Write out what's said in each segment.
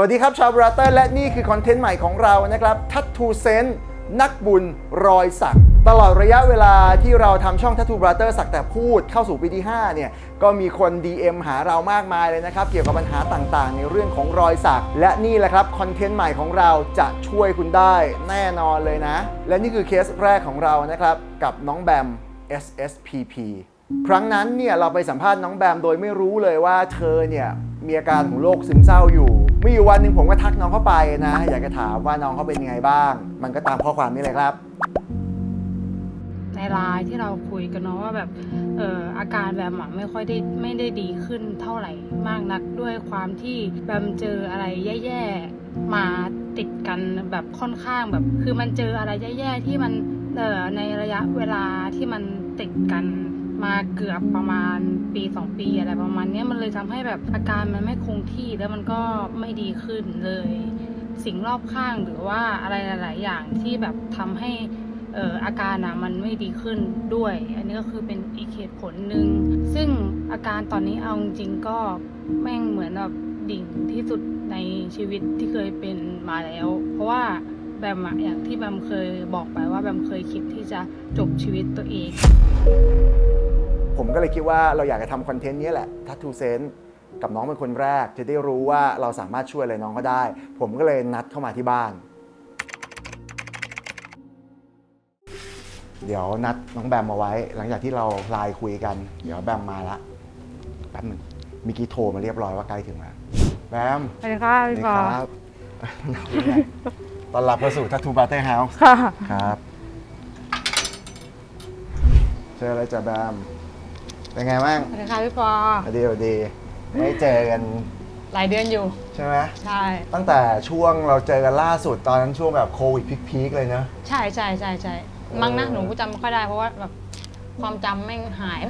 สวัสดีครับชาวบราเตอร์และนี่คือคอนเทนต์ใหม่ของเรานะครับ Tattoo Sense นักบุญรอยสัก ตลอดระยะเวลาที่เราทำช่อง Tattoo Brother สักแต่พูดเข้าสู่ปีที่ 5 เนี่ย ก็มีคน DM หาเรามากมายเลยนะครับ เกี่ยวกับปัญหาต่างๆ ในเรื่องของรอยสัก และนี่แหละครับ คอนเทนต์ใหม่ของเราจะช่วยคุณได้แน่นอนเลยนะ และนี่คือเคสแรกของเรานะครับ กับน้องแบม SSPP ครั้งนั้นเนี่ยเราไปสัมภาษณ์น้องแบมโดยไม่รู้เลยว่าเธอเนี่ยมีอาการของโรคซึมเศร้าอยู่ มีอยู่วันหนึ่งผมก็ทักน้องเข้าไปนะ อยากจะถามว่าน้องเขาเป็นยังไงบ้าง มันก็ตามข้อความนี้เลยครับ ในไลน์ที่เราคุยกันเนาะว่าแบบเอ่ออาการแบมอะไม่ค่อยได้ไม่ได้ดีขึ้นเท่าไหร่มากนักด้วยความที่แบมเจออะไรแย่ๆมาติดกันแบบค่อนข้างแบบ คือมันเจออะไรแย่ๆที่มันเอ่อในระยะเวลาที่มันติดกัน มาเกือบประมาณปีสองปีอะไรประมาณนี้มันเลยทำให้แบบอาการมันไม่คงที่แล้วมันก็ไม่ดีขึ้นเลย สิ่งรอบข้างหรือว่าอะไรหลาย ๆ อย่างที่แบบทำให้เอออาการอะมันไม่ดีขึ้นด้วย อันนี้ก็คือเป็นอีกเหตุผลหนึ่งซึ่งอาการตอนนี้เอาจริงก็แม่งเหมือนแบบดิ่งที่สุดในชีวิตที่เคยเป็นมาแล้ว เพราะว่าแบมอะอย่างที่แบมเคยบอกไปว่าแบมเคยคิดที่จะจบชีวิตตัวเอง ผมก็เลยคิดว่าเราอยากจะทำคอนเทนต์นี้แหละ Tattoo Sense กับน้องเป็นคนแรก จะได้รู้ว่าเราสามารถช่วยอะไรน้องก็ได้ ผมก็เลยนัดเข้ามาที่บ้าน เดี๋ยวนัดน้องแบมมาไว้ หลังจากที่เราไลน์คุยกัน เดี๋ยวแบมมาละแป๊บหนึงมีกี้โทรมาเรียบร้อยว่าใกล้ถึงแล้วแบมสวัสดีค่ะสวัสพี่ดีปอครับตอนรับเข้าสู่ Tattoo Party House ค่ะ ครับ เจออะไรจ้ะแบม เป็นไงบ้างสวัสดีค่ะพี่ปอสวัสดีสวัสดี ไม่เจอกันหลายเดือนอยู่ ใช่ไหมใช่ ตั้งแต่ช่วงเราเจอกันล่าสุดตอนนั้นช่วงแบบโควิดพีคๆเลยเนอะใช่ใช่ใช่ใช่เออมั้งนะหนูก็จำไม่ค่อยได้เพราะว่าแบบความจำแม่งหาย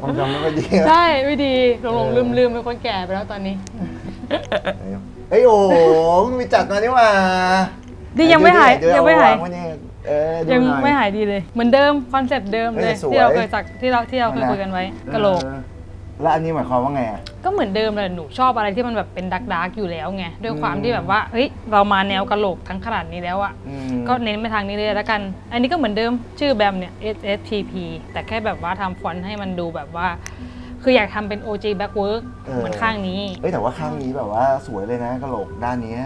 ความจำไม่ค่อยดีนะใช่ไม่ดีหลงหลงเออลืมลืมเป็นคนแก่ไปแล้วตอนนี้เอ้ยโอ้โหเพิ่งมีจัดมานี่หว่าดียังไม่หายเดี๋วยังไม่หาย เอวงว้นี่เออดูยังน่อ ไม่หายดีเลย เหมือนเดิมคอนเซปต์เดิมเลยเฮ้ยสวย ที่เราเคยสักที่เราที่เราเคยคุยกันไว้กะโหลก เออแล้วอันนี้หมายความว่าไงอะ ก็เหมือนเดิมเลยหนูชอบอะไรที่มันแบบเป็นดักดักอยู่แล้วไงด้วยความอืม ที่แบบว่าเฮ้ยเรามาแนวกะโหลกทั้งขนาดนี้แล้วอะอืมก็เน้นไปทางนี้เลยแล้วกัน อันนี้ก็เหมือนเดิมชื่อแบมเนี่ย S S P P แต่แค่แบบว่าทำฟอนต์ให้มันดูแบบว่า คืออยากทำเป็น O G Backwork เหมือนข้างนี้ เอ้ยแต่ว่าข้างนี้แบบว่าสวยเลยนะกระโหลกด้านนี้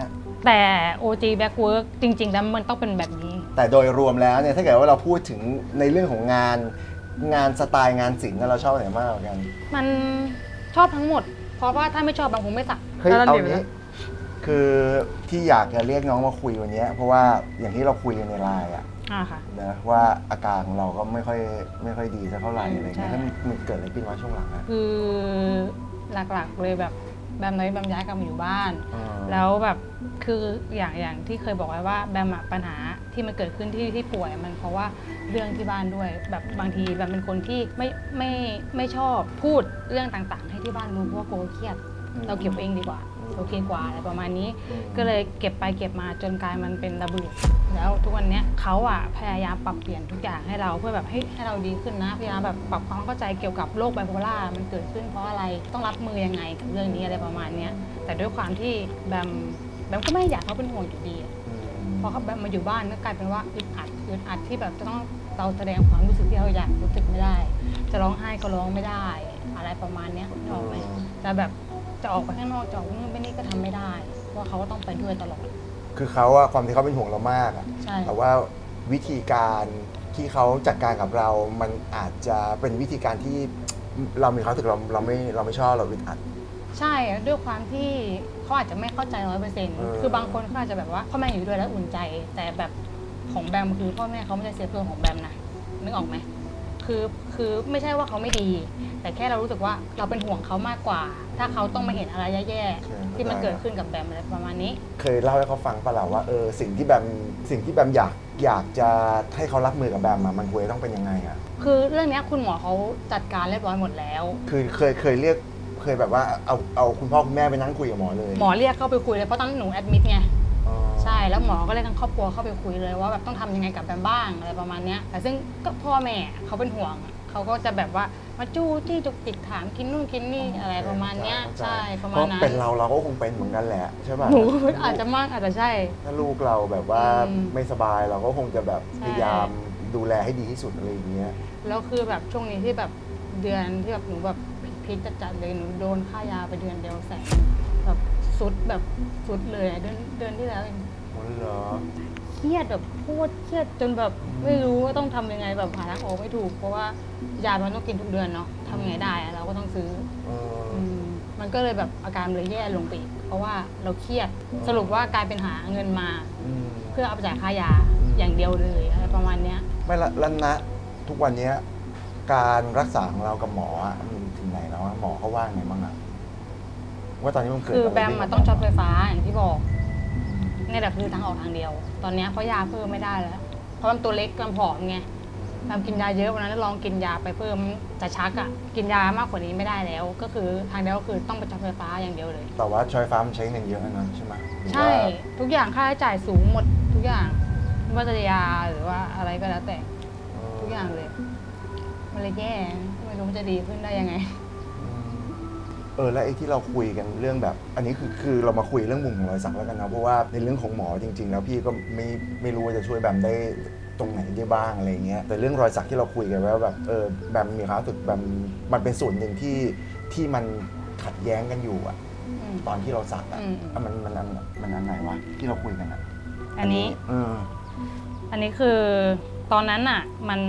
แต่ O G Backwork จริงๆแล้วมันต้องเป็นแบบนี้ แต่โดยรวมแล้วเนี่ยถ้าเกิดว่าเราพูดถึงในเรื่องของงานงานสไตล์งานศิลป์เนี่ยเราชอบไหนมากกว่ากัน มันชอบทั้งหมด เพราะว่าถ้าไม่ชอบ บางคงไม่สัก เฮ้ยแล้วเอาดี๋ยวนี้คือที่อยากจะเรียกน้องมาคุยวันเนี้ยเพราะว่าอย่างที่เราคุยกันในไลน์อะอ่าค่ะ นะว่าอาการของเราก็ไม่ค่อยไม่ค่อยดีสักเท่าไหร่อืมอะไรเงี้ยใช่ แล้วมันมันเกิดอะไรขึ้นมาช่วงหลังอะคือหลักๆเลยแบบแบมน้อยแบมย้ายกลับมาอยู่บ้านอ่าแล้วแบบคืออย่างอย่างที่เคยบอกไว้ว่าแบมอะปัญหา ที่มันเกิดขึ้นที่ที่ป่วยมันเพราะว่าเรื่องที่บ้านด้วย แบบบางทีแบมเป็นคนที่ไม่ไม่ไม่ชอบพูดเรื่องต่างๆ ให้ที่บ้านรู้เพราะว่ากลัวเครียด เราเก็บเองดีกว่าโอเคกว่าอะไรประมาณนี้อืมก็เลยเก็บไปเก็บมาจนกลายมันเป็นระเบิดแล้วทุกวันเนี้ยเขาอะพยายามปรับเปลี่ยนทุกอย่างให้เราเพื่อแบบให้ให้เราดีขึ้นนะพยายามแบบปรับความเข้าใจเกี่ยวกับโรคไบโพล่ามันเกิดขึ้นเพราะอะไรต้องรับมือยังไงกับเรื่องนี้อะไรประมาณเนี้ยแต่ด้วยความที่แบมแบมก็ไม่อยากเขาเป็นห่วงอยู่ดีอะอืม พอเขาแบมมาอยู่บ้านก็กลายเป็นว่าอึดอัดอึดอัดที่แบบจะต้องเราแสดงความรู้สึกที่เราอยากรู้สึกไม่ได้ จะร้องไห้ก็ร้องไม่ได้ อะไรประมาณเนี้ยนึกออกไหมแต่แบบจะออกไปข้างนอกจะออกไปนู่นไปนี่ก็ทำไม่ได้ เพราะว่าเขาก็ต้องไปด้วยตลอด คือเขาอะความที่เขาเป็นห่วงเรามากอะใช่แต่ว่าวิธีการที่เขาจัดการกับเรา มันอาจจะเป็นวิธีการที่เรามีความรู้สึกเราเราไม่เราไม่ชอบเราอึดอัด ใช่ด้วยความที่เขาอาจจะไม่เข้าใจร้อยเปอร์เซ็นต์เออคือบางคนเขาอาจจะแบบว่าพ่อแม่อยู่ด้วยแล้วอุ่นใจ แต่แบบของแบมคือพ่อแม่เขาไม่ได้เสียเพื่อของแบมนะนึกออกไหมคือคือไม่ใช่ว่าเขาไม่ดี แต่แค่เรารู้สึกว่าเราเป็นห่วงเขามากกว่า ถ้าเขาต้องมาเห็นอะไรแย่ๆที่มันเกิดขึ้นกับแบมอะไรประมาณนี้ เคยเล่าให้เขาฟังปะล่ะว่าเออสิ่งที่แบมสิ่งที่แบมอยากอยากจะให้เขารับมือกับแบมอะมันควรจะต้องเป็นยังไงอะคือเรื่องเนี้ยคุณหมอเขาจัดการเรียบร้อยหมดแล้ว คือเคยเคยเรียก เคยแบบว่าเอาเอาคุณพ่อคุณแม่ไปนั่งคุยกับหมอเลยหมอเรียกเข้าไปคุยเลยเพราะตอนนั้นหนูแอดมิดไงอ๋อใช่แล้วหมอก็เรียกทั้งครอบครัวเข้าไปคุยเลยว่าแบบต้องทำยังไงกับแบมบ้างอะไรประมาณเนี้ยแต่ซึ่งก็พ่อแม่เขาเป็นห่วงเขาก็จะแบบว่ามาจู้จี้จุกจิกถามกินนู่นกินนี่อะไรประมาณเนี้ยใช่ประมาณนั้นเพเป็นเราเราก็คงเป็นเหมือนกันแหละใช่ป่ะหนูอาจจะมากอาจจะใช่ ถ้าลูกเราแบบว่าอืมไม่สบายเราก็คงจะแบบใช่ พยายามดูแลให้ดีที่สุดอะไรอย่างเงี้ย แล้วคือแบบช่วงนี้ที่แบบเดือนที่แบบหนูแบบพิ ษจัดๆเลยหนูโดนค่ายาไปเดือนเดียวแสนแบบสุดแบบสุดเลยอะเดือนเดือนที่แล้วเองอ๋อเหรอ เครียดแบบโคตรเครียดจนแบบไม่รู้ว่าต้องทำยังไงแบบหาทางออกไม่ถูก เพราะว่ายามันต้องกินทุกเดือนเนาะทำไงได้อะเราก็ต้องซื้อ เอออืมมันก็เลยแบบอาการเลยแย่ลงไปอีกเพราะว่าเราเครียดสรุปว่ากลายเป็นหาเงินมา อืม เพื่อเอาไปจ่ายค่ายาอย่างเดียวเลยอะไรประมาณเนี้ย ไม่ละแล้วนะ ทุกวันเนี้ยการรักษาของเรากับหมออะมันถึงไหนแล้วอะหมอเขาว่าไงบ้างอะว่าตอนนี้มันเกิดคืออะไรแบมขึ้นมากับต้องช็อตเรไฟฟ้าอย่างที่บอกนี่แหละคือทางออกทางเดียว ตอนเนี้ยเพราะยาเพิ่มไม่ได้แล้ว เพราะมันตัวเล็กมันผอมไงแบมกินยาเยอะวันนั้นลองกินยาไปเพิ่มจะชักอะกินยามากกว่านี้ไม่ได้แล้ว ก็คือทางเดียวก็คือต้องไปช็อตไฟฟ้าอย่างเดียวเลย แต่ว่าชอยฟ้ามันใช้เงินเยอะนะใช่ไหมหรือใช่ว่าทุกอย่างค่าใช้จ่ายสูงหมดทุกอย่างไม่ว่าจะยาหรือว่าอะไรก็แล้วแต่เออทุกอย่างเลย มันเลยแย่ไม่รู้มันจะดีขึ้นได้ยังไงอืม เออแล้วไอ้ที่เราคุยกันเรื่องแบบ อันนี้คือคือเรามาคุยเรื่องมุมของรอยสักแล้วกันนะเพราะว่าในเรื่องของหมอจริง ๆ แล้วพี่ก็ไม่ไม่รู้ว่าจะช่วยแบมได้ตรงไหนได้บ้างอะไรเงี้ยแต่เรื่องรอยสักที่เราคุยกันไว้ว่าแบบเออแบมมีความรู้สึกแบมมันเป็นส่วนหนึ่งที่ที่มันขัดแย้งกันอยู่อะอืมตอนที่เราสักอะอืม อะมันมันอันมันอันไหนวะที่เราคุยกันอะอันนี้ เออ อันนี้คือตอนนั้นอะ มัน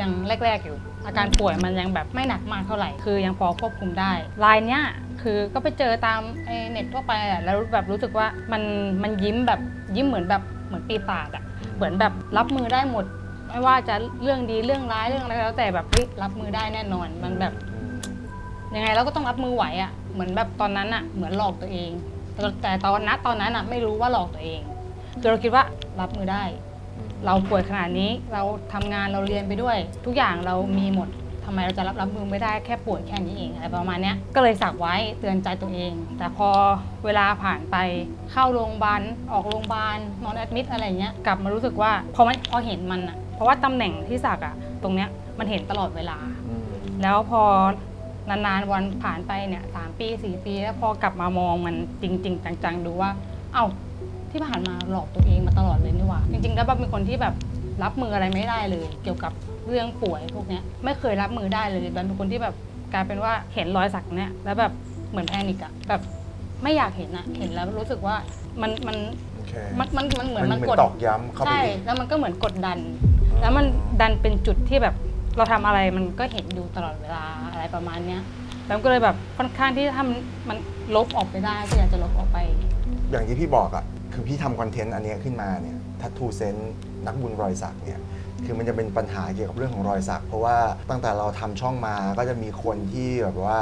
ยังแรก ๆอยู่ อาการป่วยมันยังแบบไม่หนักมากเท่าไหร่ คือยังพอควบคุมได้ลายเนี้ยคือก็ไปเจอตามไอ้เน็ตทั่วไปแหละแล้วแบบรู้สึกว่ามันมันยิ้มแบบยิ้มเหมือนแบบเหมือนปีศาจอะเหมือนแบบรับมือได้หมด ไม่ว่าจะเรื่องดีเรื่องร้ายเรื่องอะไรแล้วแต่แบบเฮ้ยรับมือได้แน่นอนมันแบบยังไงเราก็ต้องรับมือไหวอะ่ะเหมือนแบบตอนนั้นอะ่ะเหมือนหลอกตัวเอง แต่ตอนนั้นตอนนั้นอะ่ะไม่รู้ว่าหลอกตัวเองจนเราคิดว่ารับมือได้ เราป่วยขนาดนี้เราทำงานเราเรียนไปด้วย ทุกอย่างเรามีหมดทำไมเราจะรับรับมือไม่ได้แค่ป่วยแค่นี้เองอะไรประมาณเนี้ยก็เลยสักไว้เตือนใจตัวเอง แต่พอเวลาผ่านไปเข้าโรงพยาบาลออกโรงพยาบาลนอนแอดมิดอะไรเงี้ยกลับมารู้สึกว่าพอมันพอเห็นมันอะเพราะว่าตำแหน่งที่สักอะตรงเนี้ยมันเห็นตลอดเวลาอืมแล้วพอนานๆวันผ่านไปเนี่ยสามปีสี่ปี แล้วพอกลับมามองมันจริง ๆ จังๆดูว่า เอ้า ที่ผ่านมาหลอกตัวเองมาตลอดเลยนี่หว่า จริงๆ แล้วแบบเป็นคนที่แบบรับมืออะไรไม่ได้เลย เกี่ยวกับเรื่องป่วยพวกเนี้ยไม่เคยรับมือได้เลยแบบเป็นคนที่แบบกลายเป็นว่าเห็นรอยสักเนี่ยแล้วแบบเหมือนแพนิกอะแบบไม่อยากเห็นอะเห็นแล้วรู้สึกว่ามันมันโอเคมันมันมันเหมือนมัมันนเหมืกอนดตอกย้ำเข้าไปใช่อีกแล้วมันก็เหมือนกดดัน แล้วมันดันเป็นจุดที่แบบเราทำอะไรมันก็เห็นอยู่ตลอดเวลาอะไรประมาณเนี้ยแล้วก็เลยแบบค่อนข้างที่จะทำมันลบออกไปได้ก็อยากจะลบออกไป อย่างที่พี่บอกอะ คือพี่ทำคอนเทนต์อันเนี้ยขึ้นมาเนี่ยทัตทูเซนนักบุญรอยสักเนี่ยคือมันจะเป็นปัญหาเกี่ยวกับเรื่องของรอยสัก เพราะว่าตั้งแต่เราทำช่องมาก็จะมีคนที่แบบว่า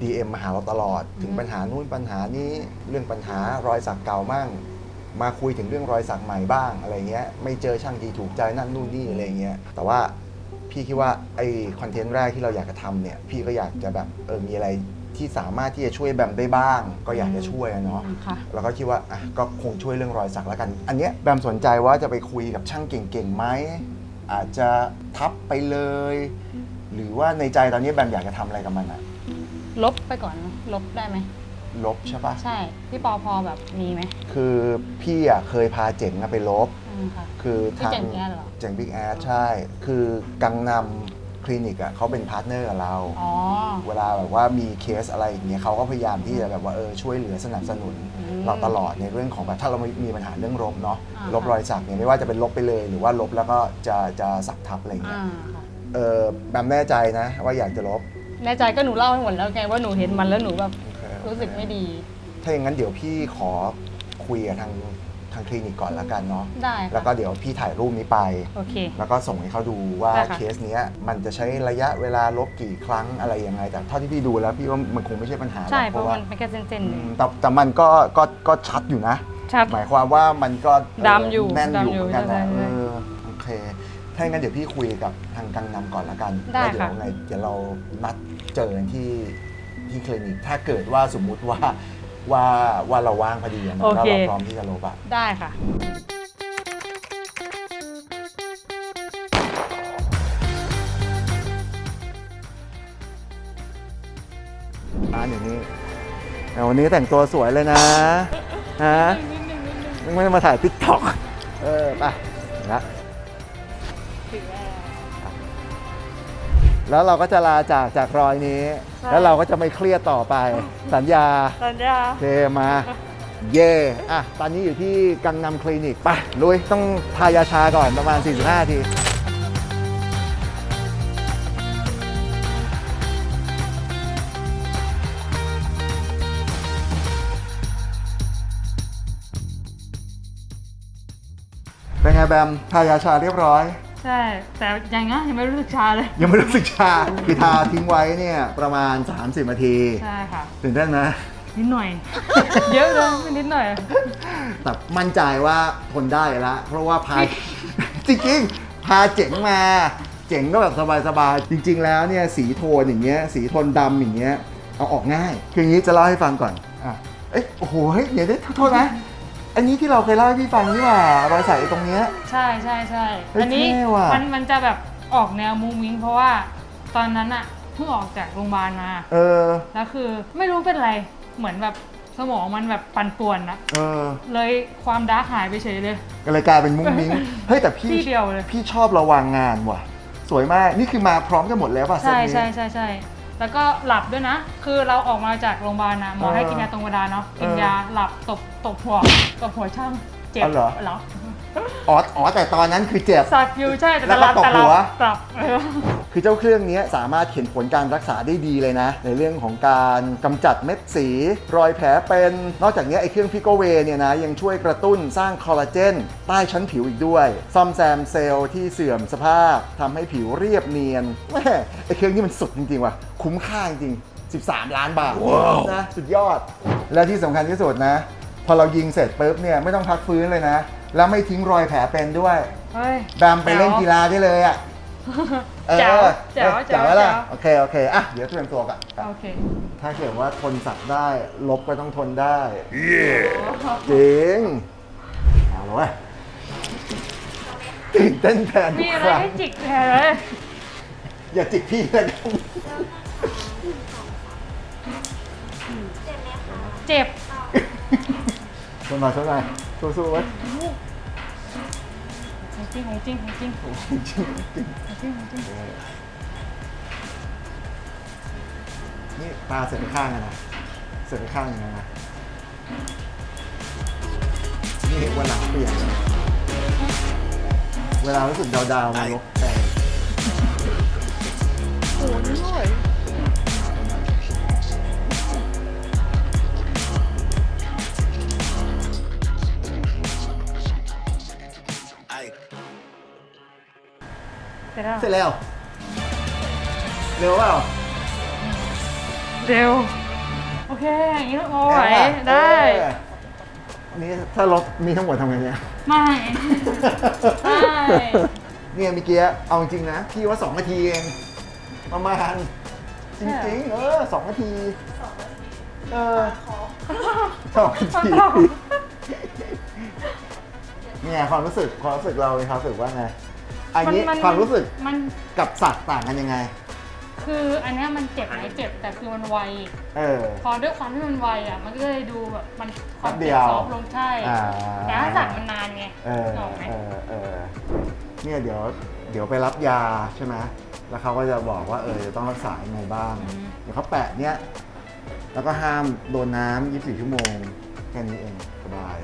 DM มาหาเราตลอด ถึงปัญหานู่นปัญหานี้เรื่องปัญหารอยสักเก่ามั่ง มาคุยถึงเรื่องรอยสักใหม่บ้างอะไรเงี้ยไม่เจอช่างดีถูกใจนั่นนู่นนี่อะไรเงี้ยแต่ว่าพี่คิดว่าไอคอนเทนต์แรกที่เราอยากจะทำเนี่ยพี่ก็อยากจะแบบเออมีอะไร ที่สามารถที่จะช่วยแบมได้บ้าง ก็อยากจะช่วยอะเนาะ ค่ะ แล้วก็คิดว่าอะก็คงช่วยเรื่องรอยสักแล้วกัน อันเนี้ยแบมสนใจว่าจะไปคุยกับช่างเก่งๆไหม อาจจะทับไปเลย หรือว่าในใจตอนนี้แบมอยากจะทำอะไรกับมันอะลบไปก่อนเนอะลบได้ไหม ลบใช่ปะใช่ พี่ปอพอแบบมีไหมคือพี่อะเคยพาเจ๋งอะไปลบ อืมค่ะ คือที่ทางเจ๋งแอดเหรอ เจ๋งบิ๊กแอดใช่ คือกังนำค ลินิกอะเขาเป็นพาร์ทเนอร์กับเรา อ๋อ เวลาแบบว่ามีเคสอะไรอย่างเงี้ยเขาก็พยายามที่จะแบบว่าเออช่วยเหลือสนับสนุน อืมเราตลอดในเรื่องของแบบถ้าเรามีปัญหาเรื่องลบเนาะอ่าลบรอยสักเนี่ยไม่ว่าจะเป็นลบไปเลย หรือว่าลบแล้วก็จะจะสักทับอะไรอย่างเงี้อ่ายค่ะเออแบมแน่ใจนะ ว่าอยากจะลบแน่ใจก็หนูเล่าให้หมดแล้วไงว่าหนูเห็นมันแล้วหนูแบบรู้สึกไม่ดี ถ้าอย่างนั้นเดี๋ยวพี่ขอคุยกับทางทางคลินิกก่อนละกันเนาะได้แล้วก็เดี๋ยวพี่ถ่ายรูปนี้ไป โอเค แล้วก็ส่งให้เขาดูว่าได้ค่ะ เคสเนี้ยมันจะใช้ระยะเวลาลบกี่ครั้งอะไรยังไง แต่เท่าที่พี่ดูแล้วพี่ว่ามันคงไม่ใช่ปัญหาหรอกใช่เพราะว่ามันเป็นแค่เส้นอืๆเองมแต่แต่มันก็ก็ก็ชัดอยู่นะ ชัด หมายความว่ามันก็เดำอยู่แน่นอยู่ดำอยู่เหมือนกันนะใช่ใช่เออโอเค ถ้าอย่างนั้นเดี๋ยวพี่คุยกับทางกังนำก่อนละกันได้แล้วเดี๋ยวค่ะ ไงเดี๋ยวเรานัดเจอกันที่ที่คลินิก ถ้าเกิดว่าสมมุติว่า ว่าว่าเราว่างพอดีนะโอแล้วเราพร้อมที่จะลบอะได้ค่ะ ร้านอย่างนี้อ่วันนี้แต่งตัวสวยเลยนะฮะไม่มาถ่ายติ๊กต็อกเออไปนะ แล้วเราก็จะลาจากจากรอยนี้แล้วเราก็จะไม่เครียดต่อไป สัญญาสัญญาโอเคมา เย่อะตอนนี้อยู่ที่กังนำคลินิกไปลุยต้องทายาชาก่อนประมาณ 45ที เป็นไงแบมทายาชาเรียบร้อย ใช่ แต่ยังนะยังไม่รู้สึกชาเลย ยังไม่รู้สึกชาคือทาทิ้งไว้เนี่ยประมาณ 30นาทีใช่ค่ะ ตื่นเต้นไหมนิดหน่อย เยอะเลยไม่นิดหน่อย แต่มั่นใจว่าทนได้แล้วเพราะว่าพา จริงๆ พาเจ๋งมา เจ๋งก็แบบสบายๆ จริง ๆ แล้วเนี่ยสีโทนอย่างเงี้ย สีโทนดำอย่างเงี้ย เอาออกง่าย คืออย่างนี้จะเล่าให้ฟังก่อน อะ เอ้ยโอ้โหเฮ้ยเดี๋ยวได้โทษนะ อันนี้ที่เราเคยเล่าให้พี่ฟังนี่หว่ารอยสักไอ้ตรงเนี้ย ใช่ใช่ใช่เฮ้ยอันนี้เท่ว่ะ มันมันจะแบบออกแนวมุ้งมิ้งเพราะว่าตอนนั้นอะเพิ่งออกจากโรงพยาบาลมา เออ แล้วคือไม่รู้เป็นไร เหมือนแบบสมองมันแบบปั่นป่วนนะเออเลยความดาร์กหายไปเฉยเลย ก็เลยกลายเป็นมุ้งมิ้ง เฮ้ยแต่พี่ ที่เดียวเลย พี่ชอบระวังงานว่ะ สวยมาก นี่คือมาพร้อมกันหมดแล้วป่ะเซตใช่นี้ ใช่ใช่ใช่ แล้วก็หลับด้วยนะ คือเราออกมาจากโรงพยาบาลนะหมอเออให้กินยาตรงเวลาเนาะกินเออยาหลับตบตบหัวตบหัวช่างเจ็บอ๋อเหรอ เหรอ อ๋ออ๋อแต่ตอนนั้นคือเจ็บ สัตว์อยู่ใช่แต่แล้วก็หลับตบแต่เราหัวหลับเออ คือเจ้าเครื่องนี้สามารถเห็นผลการรักษาได้ดีเลยนะ ในเรื่องของการกำจัดเม็ดสี รอยแผลเป็น นอกจากนี้ไอ้เครื่องพิโกเวเนี่ยนะยังช่วยกระตุ้นสร้างคอลลาเจนใต้ชั้นผิวอีกด้วย ซ่อมแซมเซลล์ที่เสื่อมสภาพทำให้ผิวเรียบเนียนแม่ไอ้เครื่องนี้มันสุดจริงๆว่ะคุ้มค่าจริง13 ล้านบาทนะสุดยอด และที่สำคัญที่สุดนะ พอเรายิงเสร็จปุ๊บเนี่ยไม่ต้องพักฟื้นเลยนะ แล้วไม่ทิ้งรอยแผลเป็นด้วย เฮ้ย แบมไปเล่นกีฬาได้เลยอะเออแจ๋วแจ๋วเออแจ๋วแล้วล่ะแจ๋วโอเคโอเคอะเดี๋ยวเตรียมตัวกันโอเคถ้าเกิดว่าทนสักได้ ลบก็ต้องทนได้จริงเอาละเว้ยตื่นเต้นแทนทุมีกอะคไรรั้ง ให้จิกแทนเลยอย่าจิกพี่เลยกันเจ็บ ชนมาชนมาสู้ๆไว้ย ของจริงของจริงของจริงของจริงจริงจริงของจริงนี่ตาเสร็จไปข้างกันนะเสร็จไปข้างยังไงนะนี่วันหลังเปลี่ยนเวลารู้สึกดาวๆมันลบแต่โอ้ย แล้ว เสร็จแล้ว เร็วเปล่า เร็ว โอเคอย่างนี้พอไหวเร็วป่ะได้ เออนี่ถ้าลบมีทั้งหมดทำไงเนี่ย ไม่ไม่เนี่ยเมื่อกี้เอาจริงๆนะพี่ว่า2นาทีเองประมาณจริงๆ เออสองนาทีเออสองนาทีเนี่ยความรู้สึกความรู้สึกเราความรู้สึกว่าไง อันนี้มันความรู้สึกมันกับสัตว์ต่างกันยังไง คืออันเนี้ยมันเจ็บไหมเจ็บแต่คือมันไว เออ พอด้วยความที่มันไวอะ มันก็เลยดูแบบมันความแป๊บเดีเจ็ยบวซอฟต์ลงใช่ อ่า แต่ถ้าสัตว์มันนานไงเออนึกออกไหมเออเออเนี่ยเดี๋ยวเดี๋ยวไปรับยาใช่ไหมแล้วเขาก็จะบอกว่าเออจะต้องรักษายังไงบ้าง เดี๋ยวเขาแปะเนี่ยแล้วก็ห้ามโดนน้ำ24 ชั่วโมง แค่นี้เองสบาย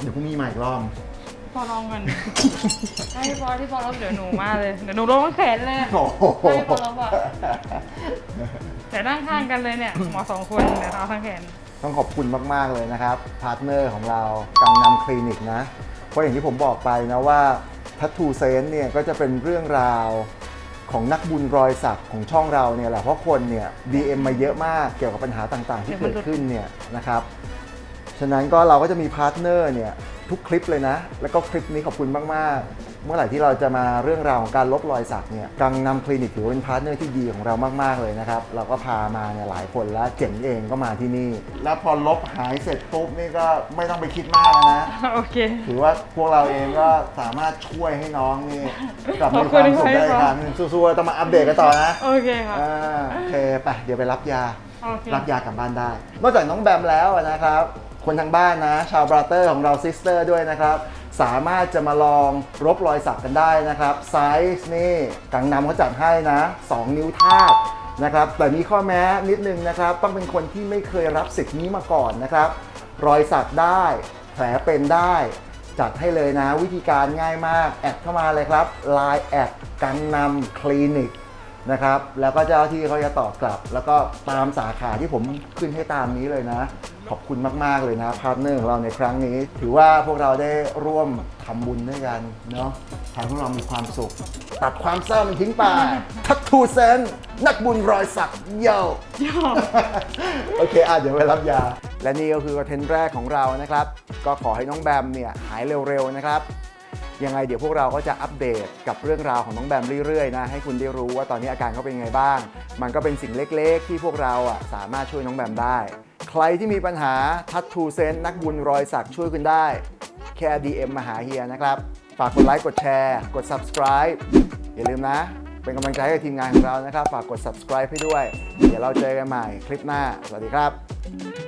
เดี๋ยวพรุ่งนี้มาอีกรอบ พอลองกันให้พอที่พอรับเดี๋ยวหนูมาเลยเดี๋ยวหนูลงทั้งแขนเลยโอ้โหให้พอรับอะแต่นั่งข้างกันเลยเนี่ยหมอสองคนเดี๋ยวเอาทั้งแขนต้องขอบคุณมาก ๆ เลยนะครับ พาร์ทเนอร์ของเรากังนำคลินิกนะ เพราะอย่างที่ผมบอกไปนะว่าทัตทูเซนเนี่ยก็จะเป็นเรื่องราวของนักบุญรอยสักของช่องเราเนี่ยแหละเพราะคนเนี่ย DM มาเยอะมากเกี่ยวกับปัญหาต่างๆ ที่เกิดขึ้นเนี่ยนะครับ ฉะนั้นก็เราก็จะมีพาร์ทเนอร์เนี่ย ทุกคลิปเลยนะ แล้วก็คลิปนี้ขอบคุณมาก ๆ เมื่อไหร่ที่เราจะมาเรื่องราวของการลบรอยสักเนี่ยกังนำคลินิกถือว่าเป็นพาร์ทเนอร์ที่ดีของเรามาก ๆ เลยนะครับ เราก็พามาเนี่ยหลายคนแล้วเจ๋งเองก็มาที่นี่ แล้วพอลบหายเสร็จปุ๊บนี่ก็ไม่ต้องไปคิดมากนะ โอเค ถือว่าพวกเราเองก็สามารถช่วยให้น้องนี่กลับขอมีบคคุณวามสุขได้ค่ะอีกครั้งหนึ่งสู้ๆต้องมาอัปเดตกันต่อนะโอเคค่ะอ่าโอเคไปเดี๋ยวไปรับยาโอเครับยากลับบ้านได้ นอกจากน้องแบมแล้วนะครับ คนทางบ้านนะ ชาวบราเตอร์ของเราซิสเตอร์ด้วยนะครับ สามารถจะมาลองรบรอยสักกันได้นะครับ ไซส์นี่กังนำเขาจัดให้นะ 2 นิ้วทาบนะครับ แต่มีข้อแม้นิดนึงนะครับ ต้องเป็นคนที่ไม่เคยรับสิทธิ์นี้มาก่อนนะครับ รอยสักได้แผลเป็นได้จัดให้เลยนะ วิธีการง่ายมาก แอดเข้ามาเลยครับ Line แอดกังนำคลินิก นะครับ แล้วก็เจ้าหน้าที่เขาจะตอบกลับ แล้วก็ตามสาขาที่ผมขึ้นให้ตามนี้เลยนะ ขอบคุณมาก ๆ เลยนะพาร์ทเนอร์ของเราในครั้งนี้ ถือว่าพวกเราได้ร่วมทำบุญด้วยกันเนาะทำให้เรามีความสุข ตัดความเศร้ามันทิ้งไปทัตทูเซนนักบุญรอยสักเย่าโอเคอะเดี๋ยวไปรับยา และนี่ก็คือคอนเทนต์แรกของเรานะครับ ก็ขอให้น้องแบมเนี่ยหายเร็วๆนะครับ ยังไงเดี๋ยวพวกเราก็จะอัปเดตกับเรื่องราวของน้องแบมเรื่อยๆนะให้คุณได้รู้ว่าตอนนี้อาการเขาเป็นยังไงบ้าง มันก็เป็นสิ่งเล็กๆ ที่พวกเราอะสามารถช่วยน้องแบมได้ ใครที่มีปัญหาทัตทูเซนนักบุญรอยสักช่วยคุณได้ แค่ DM มาหาเฮียนะครับ ฝากกดไลค์กดแชร์กด subscribe อย่าลืมนะ เป็นกำลังใจให้กับทีมงานของเรานะครับ ฝากกด subscribe ให้ด้วย เดี๋ยวเราเจอกันใหม่คลิปหน้า สวัสดีครับ